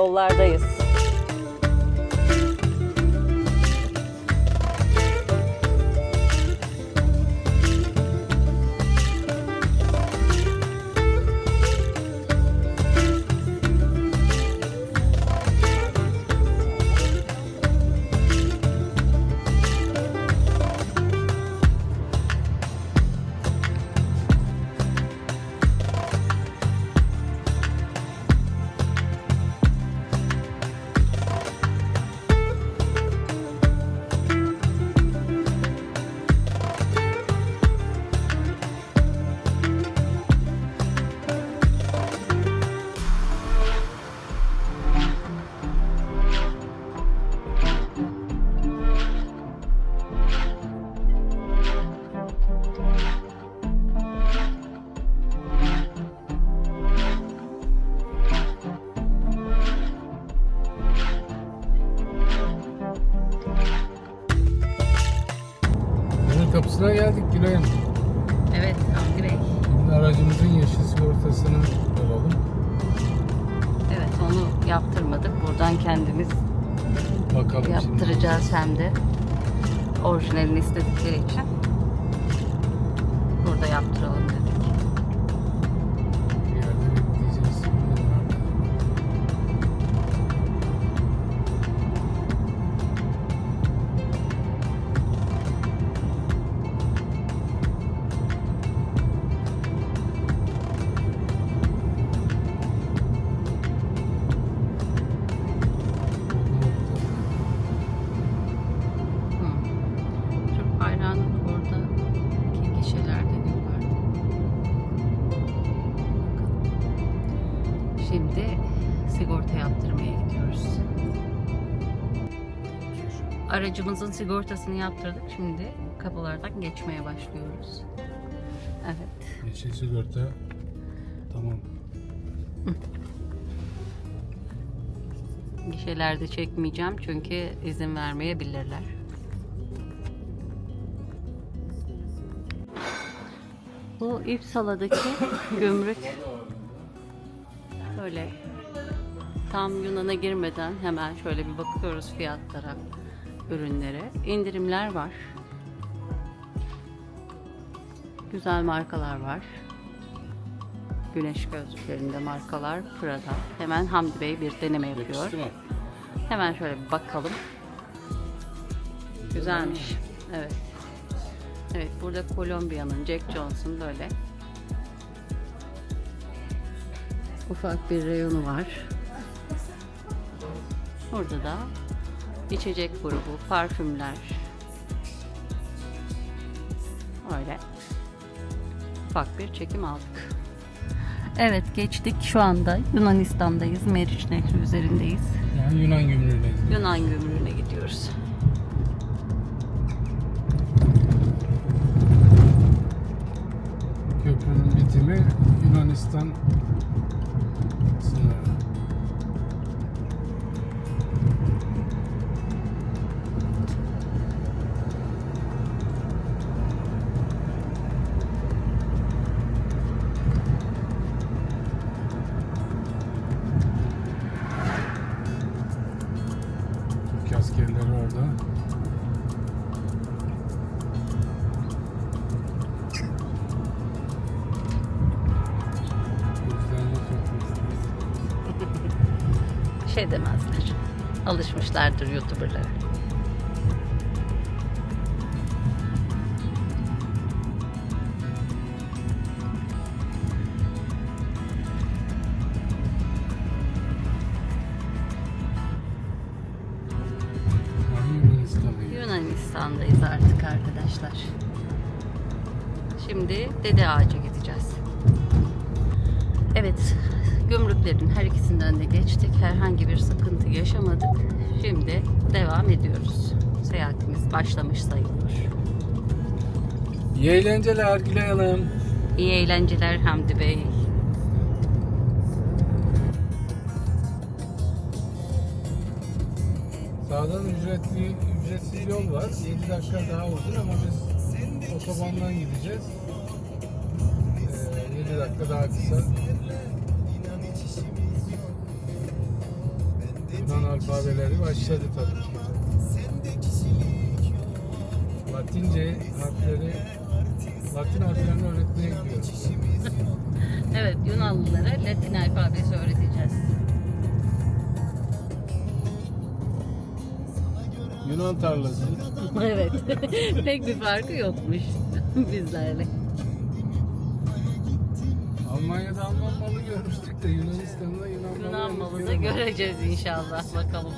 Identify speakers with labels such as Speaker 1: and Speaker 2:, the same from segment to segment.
Speaker 1: yollardayız. Burada Aracımızın sigortasını yaptırdık. Şimdi kapılardan geçmeye başlıyoruz. Evet.
Speaker 2: Yeşil sigorta. Tamam.
Speaker 1: Gişelerde çekmeyeceğim çünkü izin vermeyebilirler. Bu İpsala'daki gümrük böyle tam Yunan'a girmeden hemen şöyle bir bakıyoruz fiyatlara, ürünlere. İndirimler var. Güzel markalar var. Güneş gözlüklerinde markalar Prada. Hemen Hamdi Bey bir deneme yapıyor. Hemen şöyle bir bakalım. Güzelmiş. Evet. Evet burada Kolombiya'nın Jack Johnson böyle ufak bir reyonu var. Burada da içecek grubu, parfümler. Öyle. Ufak bir çekim aldık. Evet geçtik şu anda Yunanistan'dayız. Meriç Nehri üzerindeyiz.
Speaker 2: Yani Yunan gümrüğüne gidiyor.
Speaker 1: Yunan gümrüğüne gidiyoruz.
Speaker 2: Köprünün bitimi Yunanistan
Speaker 1: Alışmışlardır YouTuber'lara.
Speaker 2: Yunanistan'dayız.
Speaker 1: Artık arkadaşlar. Şimdi Dede Ağaç'a gideceğiz. Evet, gümrüklerin her ikisinden de geçtik. Herhangi bir sıkıntı yaşamadık. Şimdi devam ediyoruz. Seyahatimiz başlamış sayılır.
Speaker 2: İyi eğlenceler Gülay Hanım.
Speaker 1: İyi eğlenceler Hamdi Bey.
Speaker 2: Sağdan ücretli ücretsiz yol var. 7 dakika daha uzun ama biz otobandan gideceğiz. Ee, 7 dakika daha kısa. Alfabeleri başladı tabii ki. Latince harfleri, Latin harflerini öğretmeye gidiyoruz.
Speaker 1: Evet Yunanlılara Latin alfabesi öğreteceğiz.
Speaker 2: Yunan tarlası.
Speaker 1: evet. Pek bir farkı yokmuş bizlerle.
Speaker 2: Almanya'da Alman malı görmüştük de Yunanistan'da Yunan, malı
Speaker 1: Yunan
Speaker 2: henüz
Speaker 1: malı da
Speaker 2: göremedik.
Speaker 1: göreceğiz inşallah bakalım.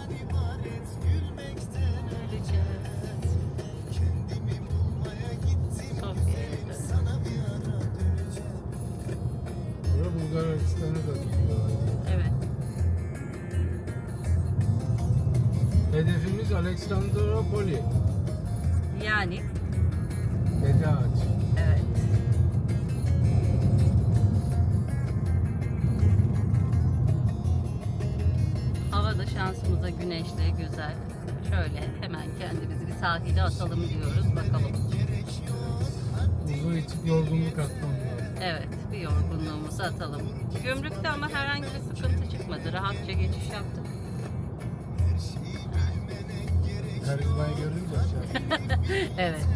Speaker 2: Bulgaristan'a da.
Speaker 1: Evet.
Speaker 2: Hedefimiz Aleksandropoli.
Speaker 1: Yani
Speaker 2: Ağaç.
Speaker 1: evet. Şansımıza güneşli, güzel. Şöyle hemen kendimizi bir sahile atalım diyoruz. Bakalım.
Speaker 2: Uzun içip yorgunluk atmam.
Speaker 1: Evet, bir yorgunluğumuzu atalım. Gümrükte ama herhangi bir sıkıntı çıkmadı. Rahatça geçiş yaptık.
Speaker 2: Karizmayı görünce
Speaker 1: Evet.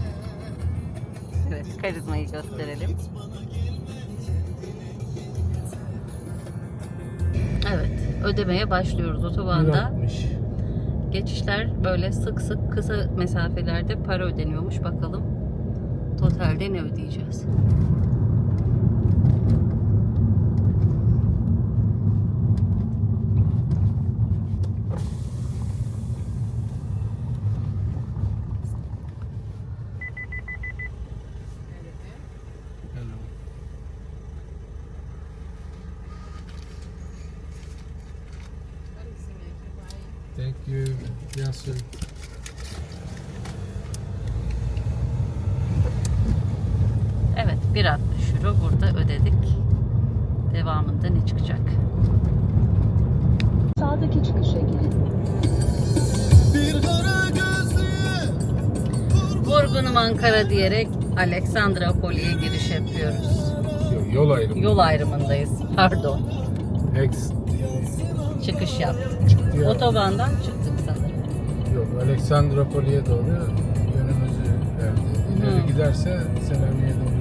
Speaker 1: Evet, karizmayı gösterelim. Ödemeye başlıyoruz otobanda.
Speaker 2: 1.60.
Speaker 1: Geçişler böyle sık sık kısa mesafelerde para ödeniyormuş. Bakalım totalde ne ödeyeceğiz? Ankara diyerek Aleksandropoli'ye giriş yapıyoruz.
Speaker 2: Yol ayrımı.
Speaker 1: Yol ayrımındayız. Pardon.
Speaker 2: X.
Speaker 1: Çıkış yaptık.
Speaker 2: Ya.
Speaker 1: Otobandan çıktık sanırım.
Speaker 2: Yok, Aleksandropoli'ye doğru yönümüzü verdi. İleri
Speaker 1: Hı.
Speaker 2: giderse Selami'ye doğru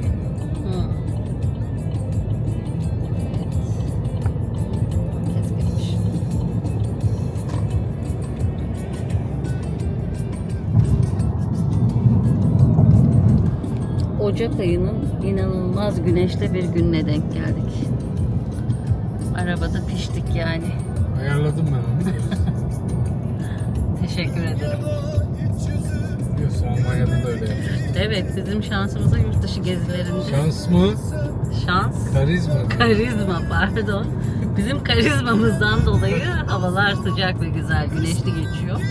Speaker 1: Ocak ayının inanılmaz güneşli bir gününe denk geldik. Arabada piştik yani.
Speaker 2: Ayarladım ben onu.
Speaker 1: Teşekkür ederim.
Speaker 2: Biliyorsun Almanya'da da öyle yapmıştım.
Speaker 1: Evet bizim şansımıza yurt dışı gezilerinde
Speaker 2: Şans mı?
Speaker 1: şans
Speaker 2: Karizma?
Speaker 1: Karizma pardon. Bizim karizmamızdan dolayı havalar sıcak ve güzel, güneşli geçiyor.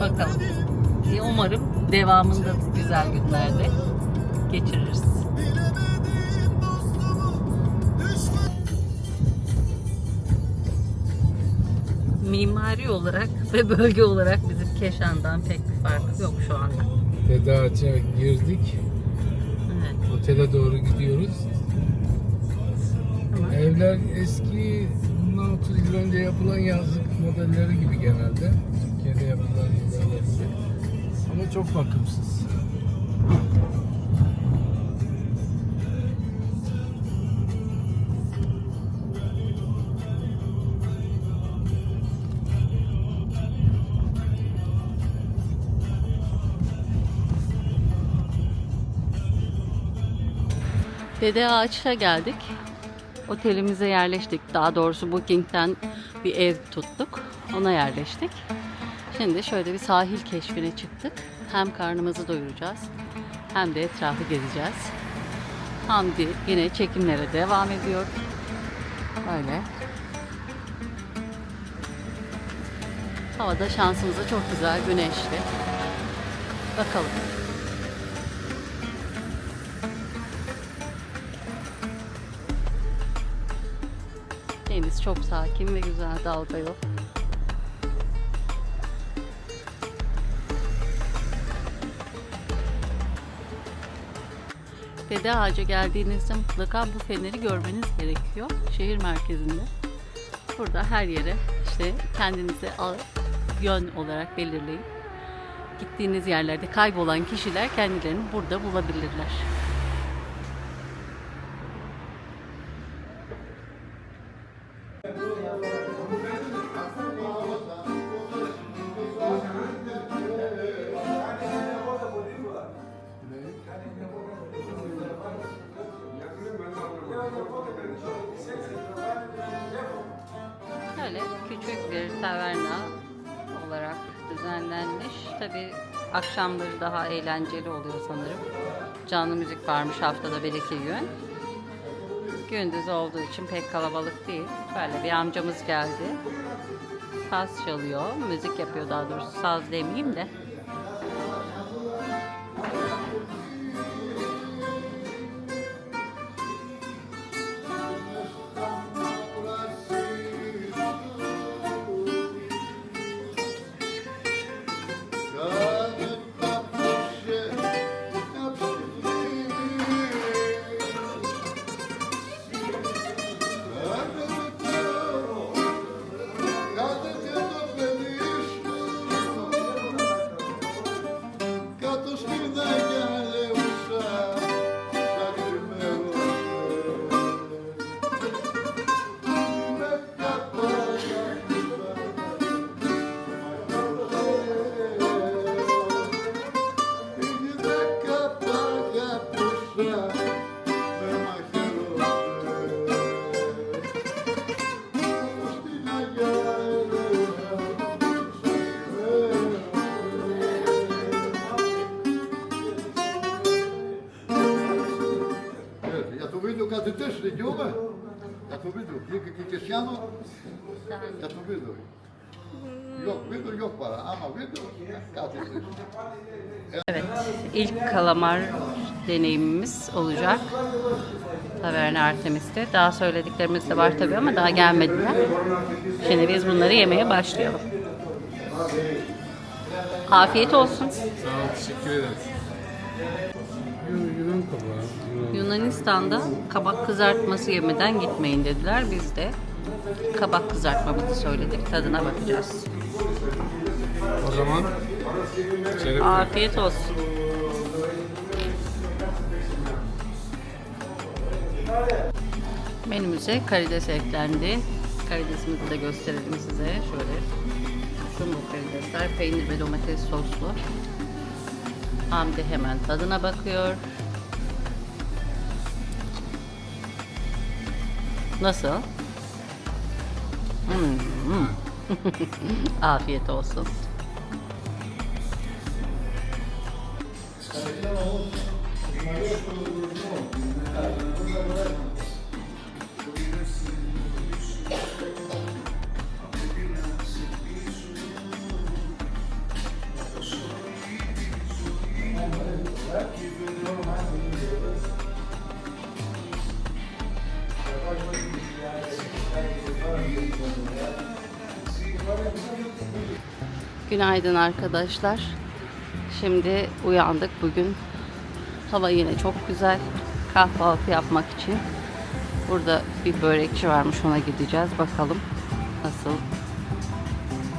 Speaker 1: Bakalım. Umarım devamında güzel günlerde geçiririz. Mimari olarak ve bölge olarak bizim Keşan'dan pek bir farkı yok şu anda.
Speaker 2: Ağaç'a girdik.
Speaker 1: Evet.
Speaker 2: Otele doğru gidiyoruz.
Speaker 1: Ama
Speaker 2: Evler eski, bundan 30 yıl önce yapılan yazlık modelleri gibi genelde. Türkiye'de yapılan. Ama çok bakımsız.
Speaker 1: Dede Ağaç'a geldik. Otelimize yerleştik. Daha doğrusu Booking'den bir ev tuttuk. Ona yerleştik. Şimdi şöyle bir sahil keşfine çıktık. Hem karnımızı doyuracağız hem de etrafı gezeceğiz. Hamdi yine çekimlere devam ediyor. Böyle. Havada şansımıza çok güzel güneşli. Bakalım. Deniz çok sakin ve güzel dalga yok. Dede Ağaca geldiğinizde mutlaka bu feneri görmeniz gerekiyor. Şehir merkezinde. Burada her yere işte kendinize al- yön olarak belirleyin. Gittiğiniz yerlerde kaybolan kişiler kendilerini burada bulabilirler. Akşamları daha eğlenceli oluyor sanırım. Canlı müzik varmış haftada bir iki gün. Gündüz olduğu için pek kalabalık değil. Böyle bir amcamız geldi. Saz çalıyor, müzik yapıyor daha doğrusu. Saz demeyeyim de.
Speaker 3: Vedo kad ti tež ljube. Ja to vedo. Ki kesjano, ja to vedo. Yok vedo yok para ama vedo tež.
Speaker 1: Evet, ilk kalamar deneyimimiz olacak. Taverna Artemis'te. Daha söylediklerimiz de var tabii ama daha gelmediler. Şimdi biz bunları yemeye başlayalım. Afiyet olsun.
Speaker 2: Sağ ol, teşekkür ederiz. Yunan, Yunan kabağı. Yunan.
Speaker 1: Yunanistan'da kabak kızartması yemeden gitmeyin dediler. Biz de kabak kızartmamızı söyledik. Tadına bakacağız.
Speaker 2: O zaman şeref
Speaker 1: Afiyet olsun. Menümüze karides eklendi. Karidesimizi de gösterelim size. Şöyle. Jumbo karidesler, peynir ve domates soslu. Hamdi hemen tadına bakıyor. Nasıl? Hmm. Afiyet olsun. Günaydın arkadaşlar. Şimdi uyandık bugün. Hava yine çok güzel. Kahvaltı yapmak için. Burada bir börekçi varmış ona gideceğiz. Bakalım nasıl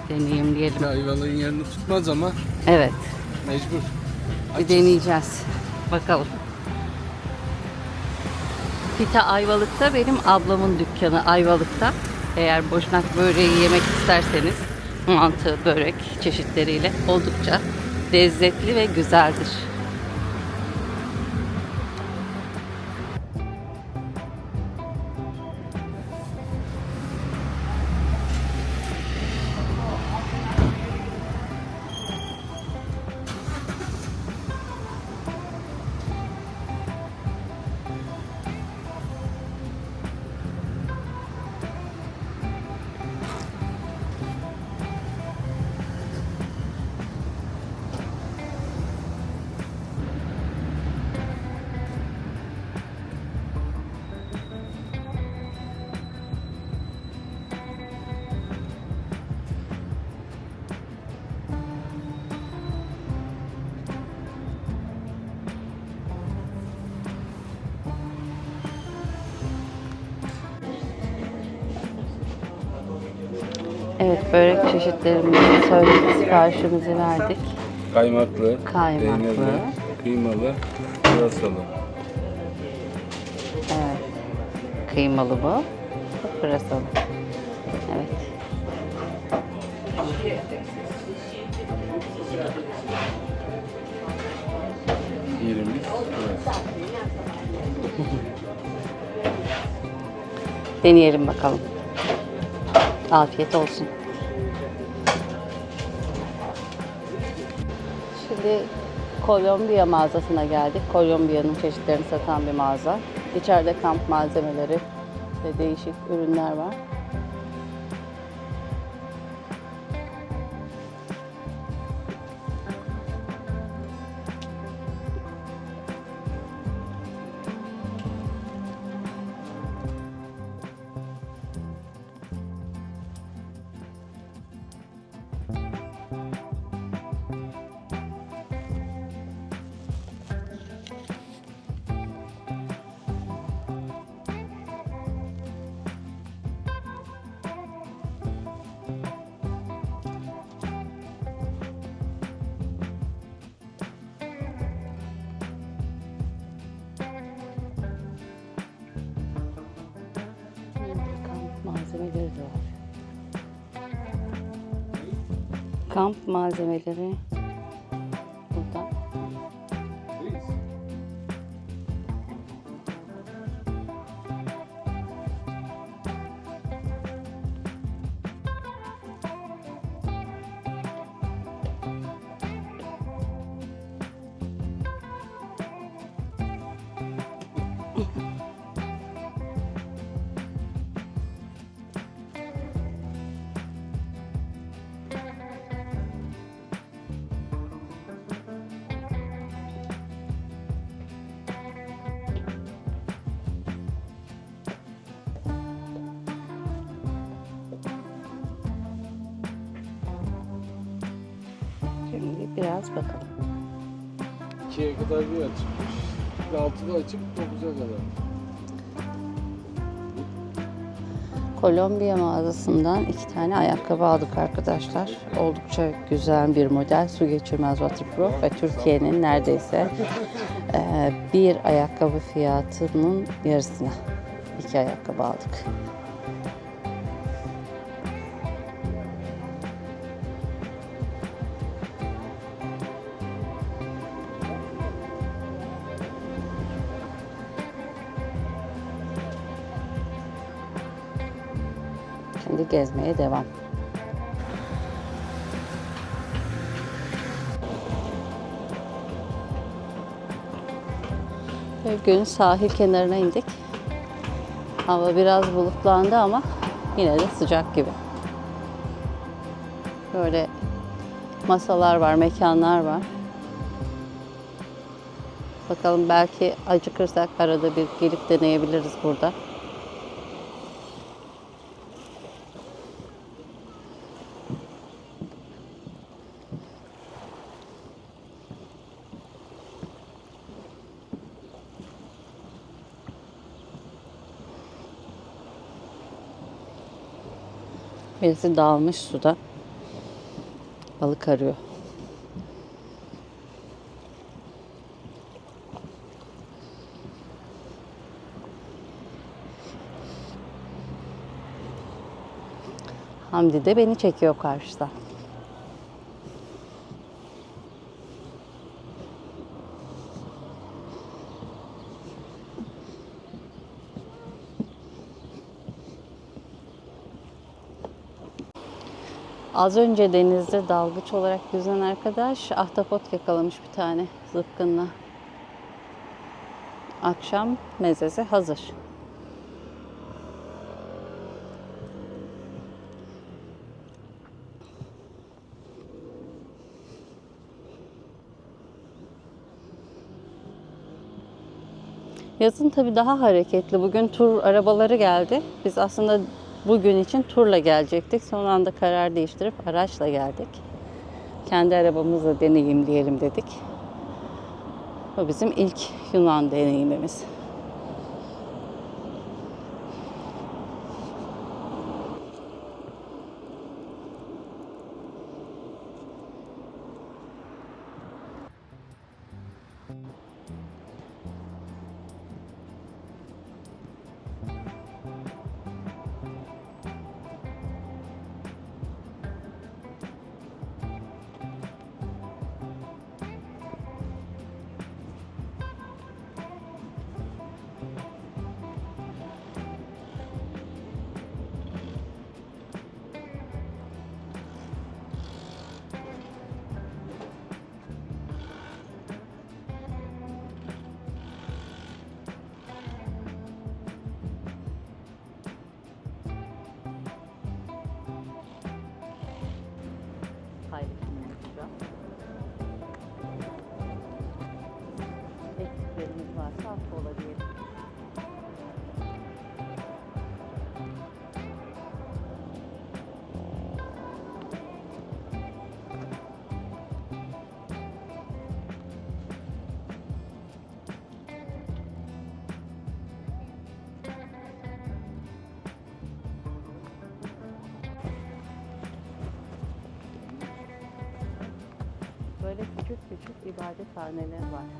Speaker 1: deneyimleyelim.
Speaker 2: Ayvalık'ın yerini tutmaz ama
Speaker 1: Evet
Speaker 2: mecbur.
Speaker 1: bir deneyeceğiz. Bakalım. Pita Ayvalık'ta benim ablamın dükkanı Ayvalık'ta. Eğer boşnak böreği yemek isterseniz mantı, börek çeşitleriyle oldukça lezzetli ve güzeldir. Evet börek çeşitlerimizi söyledik, siparişimizi verdik.
Speaker 2: Kaymaklı,
Speaker 1: Kaymaklı.
Speaker 2: peynirli, kıymalı, pırasalı.
Speaker 1: Evet. Kıymalı bu. Pırasalı. Evet.
Speaker 2: Yerimiz burası.
Speaker 1: Deneyelim bakalım. Afiyet olsun. Şimdi Kolombiya mağazasına geldik. Kolombiya'nın çeşitlerini satan bir mağaza. İçeride kamp malzemeleri ve değişik ürünler var. Kamp malzemeleri biraz bakalım.
Speaker 2: 2'ye kadar bir açıkmış. 6'da açıp 9'a kadar.
Speaker 1: Kolombiya mağazasından iki tane ayakkabı aldık arkadaşlar. Oldukça güzel bir model. Su geçirmez waterproof ve Türkiye'nin neredeyse eee, bir ayakkabı fiyatının yarısına iki ayakkabı aldık. Gezmeye devam. Bugün sahil kenarına indik. Hava biraz bulutlandı ama yine de sıcak gibi. Böyle masalar var, mekanlar var. Bakalım belki acıkırsak arada bir gelip deneyebiliriz burada. Birisi dalmış suda. Balık arıyor. Hamdi de beni çekiyor karşıda. Az önce denizde dalgıç olarak yüzen arkadaş ahtapot yakalamış bir tane zıpkınla. Akşam mezesi hazır. Yazın tabii daha hareketli. Bugün tur arabaları geldi. Biz aslında bugün için turla gelecektik. Son anda karar değiştirip araçla geldik. Kendi arabamızla deneyimleyelim dedik. O bizim ilk Yunan deneyimimiz. Küçük ibadethaneler var.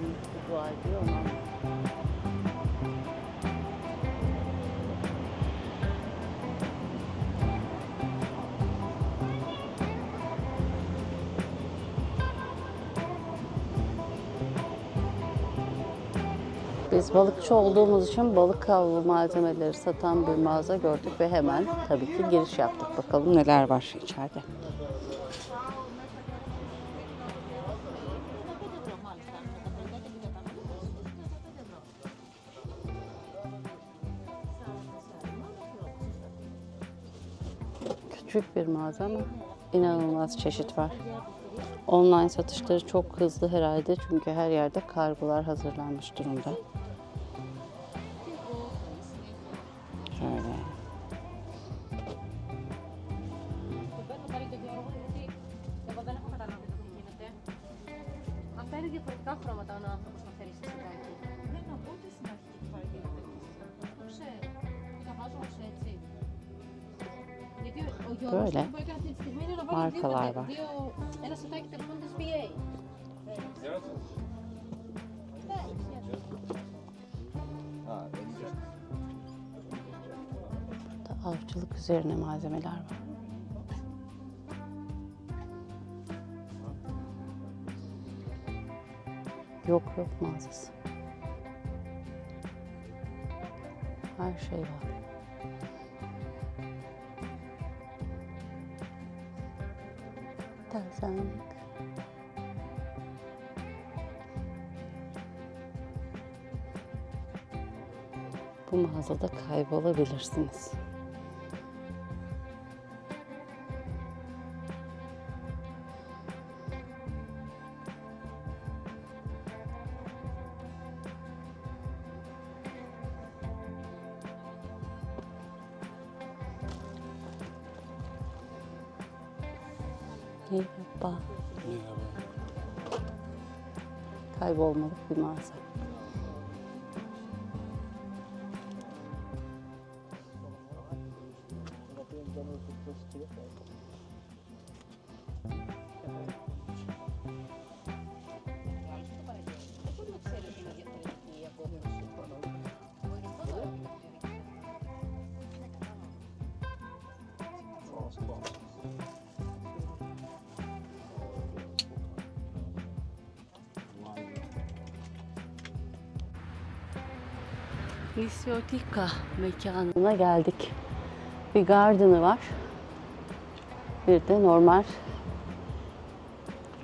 Speaker 1: Tamamıyla dua ediyor anlamadım. Biz balıkçı olduğumuz için balık avlu malzemeleri satan bir mağaza gördük ve hemen tabii ki giriş yaptık. Bakalım neler var içeride. Küçük bir mağaza ama inanılmaz çeşit var. Online satışları çok hızlı herhalde çünkü her yerde kargolar hazırlanmış durumda. böyle markalar var. Da avcılık üzerine malzemeler var. Yok yok mağazası. Her şey var. Tersanlık. Bu mağazada kaybolabilirsiniz. Kaybolmalık bir mağaza. Visiotika mekanına geldik. Bir garden'ı var. Bir de normal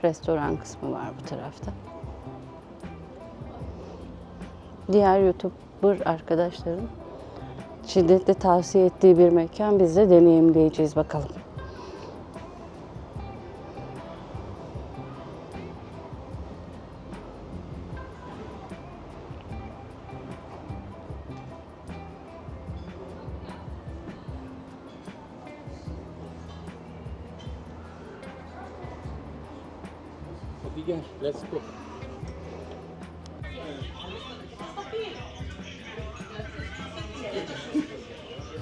Speaker 1: restoran kısmı var bu tarafta. Diğer YouTuber arkadaşlarım şiddetle tavsiye ettiği bir mekan. Biz de deneyimleyeceğiz bakalım.
Speaker 2: Hadi gel. Let's go.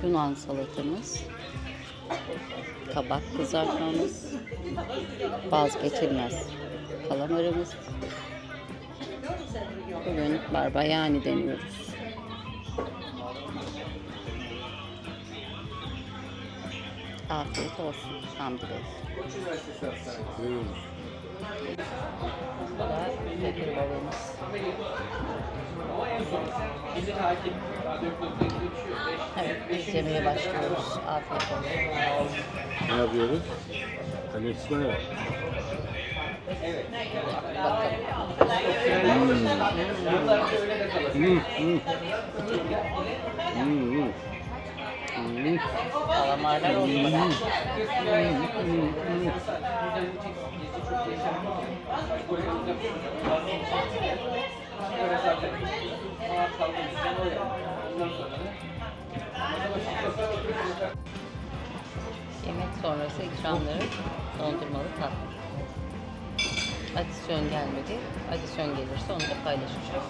Speaker 1: Yunan salatamız, kabak kızartmamız, vazgeçilmez kalamarımız. Bugün barbayani deniyoruz. Afiyet olsun Hamdi Bey.
Speaker 2: Buyurun.
Speaker 1: Bu da köpür balığımız. Evet biz yemeye başlıyoruz. Afiyet olsun.
Speaker 2: Ne yapıyoruz? Tanışma ya. Hmm, hmm. Hmm, hmm. Hmm.
Speaker 1: Kalamarlar olmadan. Yemek sonrası ikramları dondurmalı tatlı. Adisyon gelmedi. Adisyon gelirse onu da paylaşacağız.